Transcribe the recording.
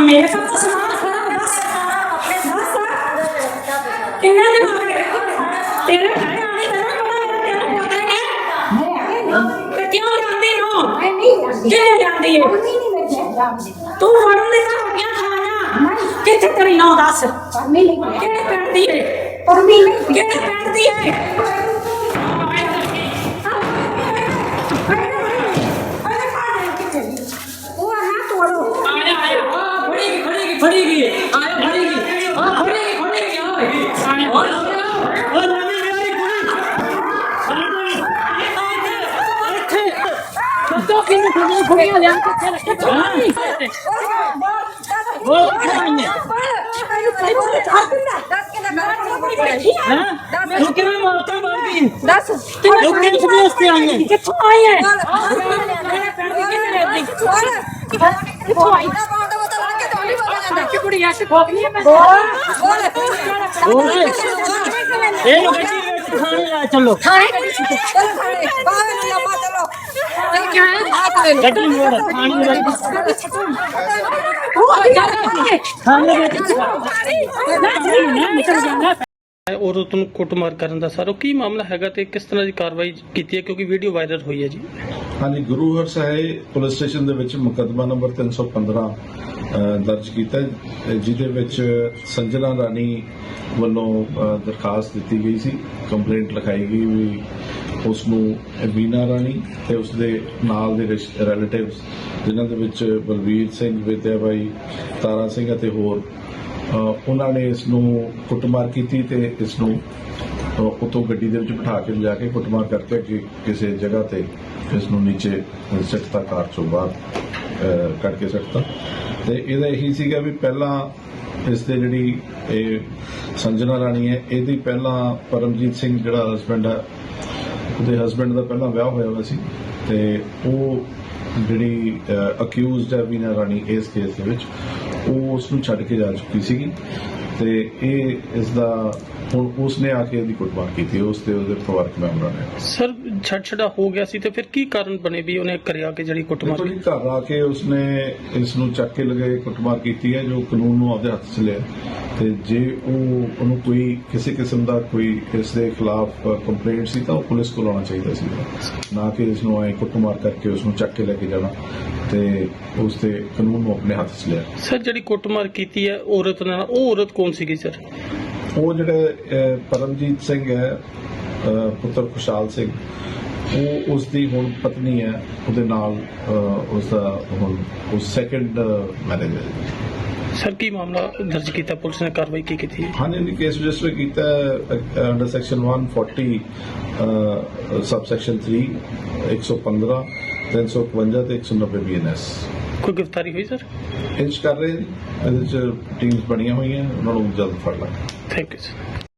ਮੇਰੇ ਕੋਲ ਸਮਾਨ ਖਰਾਬ ਬਸ ਬਸ ਕਿੰਨਾ ਦੇ ਮਾਰੇ ਤੇਰੇ ਘਰੇ ਆਣੇ ਦਾ ਨਾ ਕਮਾ ਮੇਰੇ ਤੇਰੇ ਪੁੱਤਰ ਨੇ। ਤੇ ਕਿਉਂ ਜਾਂਦੀ ਨੂੰ ਮੈਂ ਨਹੀਂ ਜਾਂਦੀ ਕਿਉਂ ਜਾਂਦੀ ਹੈ? ਨਹੀਂ ਮੈਂ ਜਾਂਦੀ ਤੂੰ ਵੜਨ ਦੇ ਘਰ ਗਿਆ ਖਾਣਾ। ਕਿੱਥੇ ਤੇਰੀ ਨੌ ਦੱਸ? ਪਰਮੀ ਲਈ ਕਿਹੜੇ ਪਿੰਡ ਦੀ ਹੈ? ਪਰਮੀ ਲਈ ਕਿਹੜੇ ਪਿੰਡ ਦੀ ਹੈ? ਕਿੱਥੋਂ ਆਈ ਹੈ ਮੇਰੇ ਪਿੰਡ ਦੀ ਕਿੱਥੇ ਰਹਿੰਦੀ ਵਿੱਚ ਚਲੋ। ਗੱਡੀ ਮੋੜ ਵਿੱਚ। ਨਿਕਲ ਜਾਂਦਾ ਔਰਤ ਨੂੰ ਕੁੱਟਮਾਰ ਕਰਨ ਦਾ ਸਰ ਉਹ ਕੀ ਮਾਮਲਾ ਹੈਗਾ ਤੇ ਕਿਸ ਤਰ੍ਹਾਂ ਦੀ ਕਾਰਵਾਈ ਕੀਤੀ ਹੈ? ਕਿਉਂਕਿ ਵੀਡੀਓ ਵਾਇਰਲ ਹੋਈ ਹੈ ਜੀ। ਹਾਂਜੀ ਗੁਰੂ ਹਰ ਸਾਹਿਬ ਪੁਲਿਸ ਸਟੇਸ਼ਨ ਦੇ ਵਿੱਚ ਮੁਕੱਦਮਾ ਨੰਬਰ 315 ਦਰਜ ਕੀਤਾ ਜਿਹਦੇ ਵਿੱਚ ਸੰਜਨਾ ਰਾਣੀ ਵੱਲੋਂ ਦਰਖਾਸਤ ਦਿੱਤੀ ਗਈ ਸੀ ਕੰਪਲੇਂਟ ਲਿਖਾਈ ਗਈ ਵੀ ਉਸ ਨੂੰ ਵੀਨਾ ਰਾਣੀ ਤੇ ਉਸ ਦੇ ਨਾਲ ਦੇ ਰਿਲੇਟਿਵਸ ਜਿਨ੍ਹਾਂ ਦੇ ਵਿੱਚ ਬਲਵੀਰ ਸਿੰਘ ਵਿਦਿਆ ਬਾਈ ਤਾਰਾ ਸਿੰਘ ਅਤੇ ਹੋਰ ਅਹ, ਉਹਨਾਂ ਨੇ ਇਸ ਨੂੰ ਕੁੱਟਮਾਰ ਕੀਤੀ ਤੇ ਇਸ ਨੂੰ ਅਹ, ਉੱਤੋਂ ਗੱਡੀ ਦੇ ਵਿੱਚ ਬਿਠਾ ਕੇ ਲਿਜਾ ਕੇ ਕੁੱਟਮਾਰ ਕਰਕੇ ਕਿ ਕਿਸੇ ਜਗ੍ਹਾ ਤੇ ਇਸ ਨੂੰ ਨੀਚੇ ਸਿੱਟਤਾ ਕਾਰ ਚੋਂ ਬਾਹਰ ਕੱਢ ਕੇ ਸਿੱਟਤਾ ਤੇ। ਇਹਦਾ ਇਹੀ ਸੀਗਾ ਵੀ ਪਹਿਲਾਂ ਇਸ ਦੇ ਜਿਹੜੀ ਇਹ ਸੰਜਨਾ ਰਾਣੀ ਹੈ ਇਹਦੀ ਪਹਿਲਾਂ ਪਰਮਜੀਤ ਸਿੰਘ ਜਿਹੜਾ ਹਸਬੰਡ ਹੈ ਉਹਦੇ ਹਸਬੰਡ ਦਾ ਪਹਿਲਾਂ ਵਿਆਹ ਹੋਇਆ ਹੋਇਆ ਸੀ। ਤੇ ਉਹ ਜਿਹੜੀ ਅਕਿਊਜ਼ਡ ਹੈ ਵੀਨਾ ਰਾਣੀ ਇਸ ਕੇਸ ਦੇ ਵਿੱਚ ਉਹ ਉਸ ਨੂੰ ਛੱਡ ਕੇ ਜਾ ਚੁੱਕੀ ਸੀਗੀ। ਤੇ ਇਹ ਇਸ ਦਾ ਹੁਣ ਉਸ ਨੇ ਆ ਕੇ ਇਹਦੀ ਕੁੱਟਮਾਰ ਕੀਤੀ, ਉਸ ਤੇ ਉਹਦੇ ਪਰਿਵਾਰਕ ਮੈਂਬਰਾਂ ਨੇ। ਸਰ ਛੱਡ ਛੜਾ ਹੋ ਗਿਆ ਸੀ ਤੇ ਫਿਰ ਕੀ ਕਾਰਨ ਬਣੇ ਵੀ ਉਹਨੇ ਕਰਿਆ ਕਿ ਜਿਹੜੀ ਕੁੱਟਮਾਰ ਜੀ ਘਰ ਆ ਕੇ ਉਸਨੇ ਇਸ ਨੂੰ ਚੱਕ ਕੇ ਲਗਾਏ ਕੁੱਟਮਾਰ ਕੀਤੀ ਹੈ ਜੋ ਕਾਨੂੰਨ ਨੂੰ ਆਪਦੇ ਹੱਥ 'ਚ ਲਿਆ ਤੇ ਜੇ ਉਹ ਉਹਨੂੰ ਕੋਈ ਕਿਸੇ ਕਿਸਮ ਦਾ ਕੋਈ ਇਸ ਦੇ ਖਿਲਾਫ ਕੰਪਲੇਂਟ ਸੀ ਤਾਂ ਉਹ ਪੁਲਿਸ ਕੋਲ ਆਉਣਾ ਚਾਹੀਦਾ ਸੀ। ਨਾ ਕਿ ਇਸ ਨੂੰ ਐ ਕੁੱਟਮਾਰ ਕਰਕੇ ਉਸ ਨੂੰ ਚੱਕ ਕੇ ਲੈ ਕੇ ਜਾਣਾ ਤੇ ਉਸ ਦੇ ਕਾਨੂੰਨ ਨੂੰ ਆਪਣੇ ਹੱਥ 'ਚ ਲਿਆ। ਸਰ ਜਿਹੜੀ ਕੁੱਟਮਾਰ ਕੀਤੀ ਹੈ ਔਰਤ ਨਾਲ ਉਹ ਔਰਤ ਕੌਣ ਸੀਗੀ ਸਰ? ਉਹ ਜਿਹੜੇ ਪਰਮਜੀਤ ਸਿੰਘ ਹੈ ਪੁੱਤਰ ਖੁਸ਼ਹਾਲ ਸਿੰਘ। ਉਹ ਉਸ ਦੀ ਹੁਣ ਪਤਨੀ ਹੈ। ਉਹਦੇ ਨਾਲ ਉਸ ਦਾ ਹੁਣ ਉਸ ਸੈਕੰਡ ਮੈਰਿਜ ਹੈ। ਸਰ ਕੀ ਮਾਮਲਾ ਦਰਜ ਕੀਤਾ? ਪੁਲਿਸ ਨੇ ਕਾਰਵਾਈ ਕੀ ਕੀਤੀ ਹੈ? ਜੀ ਕੇਸ ਰਜਿਸਟਰ ਕੀਤਾ ਅੰਡਰ ਸੈਕਸ਼ਨ 140 ਸਬ ਸੈਕਸ਼ਨ 3 115 351 ਤੇ 190 ਬੀਐਨਐਸ ਕੋਈ ਗ੍ਰਿਫਤਾਰੀ ਹੋਈ ਸਰ? ਇੰਚ ਕਰ ਰਹੇ ਨੇ। ਇਹਦੇ ਚ ਟੀਮਸ ਬਣੀਆਂ ਹੋਈਆਂ। ਉਹਨਾਂ ਨੂੰ ਜਲਦ ਫੜ ਲਾਂਗੇ। Thank you sir